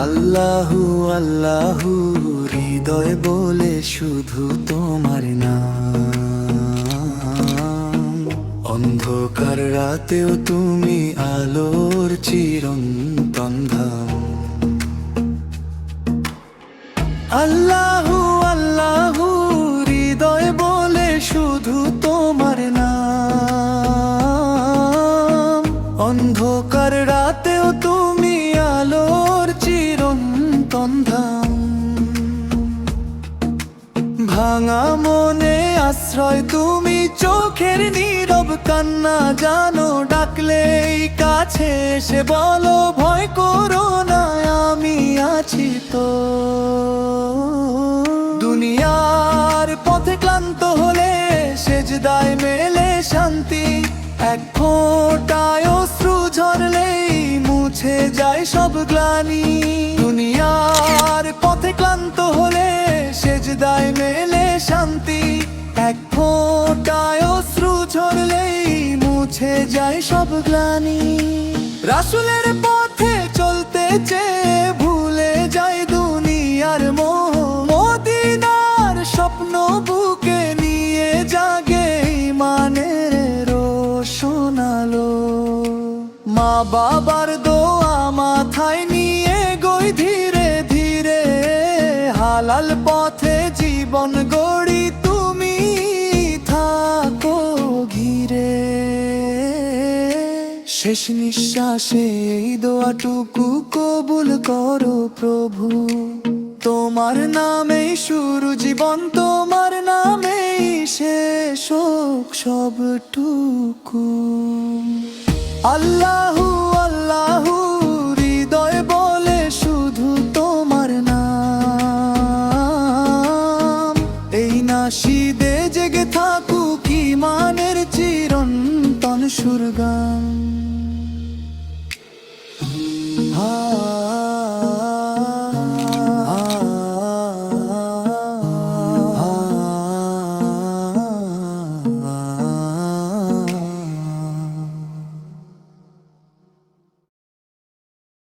আল্লাহু আল্লাহু হৃদয় বলে শুধু তোমার নাম। অন্ধকার রাতেও তুমি আলোর চিরন্তন ধাম। আল্লাহু আল্লাহু হৃদয় বলে শুধু তোমার নাম। অন্ধকার ধাম ভাঙা মনে আশ্রয়, তুমি চোখের নীরব কান্না জানো, ডাকলেই কাছে এসে বলো, ভয় করো না, আমি আছি তো। দুনিয়ার পথে ক্লান্ত হলে সেজদায় মেলে শান্তি, এক ফোঁটায় অশ্রু ঝরলেই মুছে যায় সব গ্লানি। দুনিয়ার পথে ক্লান্ত হলে সেজদায় মেলে শান্তি। এক ফোঁটায় অশ্রু ঝরলেই মুছে যায় সব গ্লানি। রাসুলের পথে চলতে চেয়ে ভুলে যায় দুনিয়ার মোহ। মদিনার স্বপ্ন বুকে নিয়ে জাগে ইমানের রোশনালো। মা বাবার জীবন গড়ি তুমি থাকো ঘিরে। শেষ নিঃশ্বাসে এই দোয়াটুকু কবুল করো প্রভু। তোমার নামে শুরু জীবন তোমার নামে শেষ সবটুকু। আল্লাহু হাসিদে জেগে থাকুক মানের চিরন্তন সুরগান হা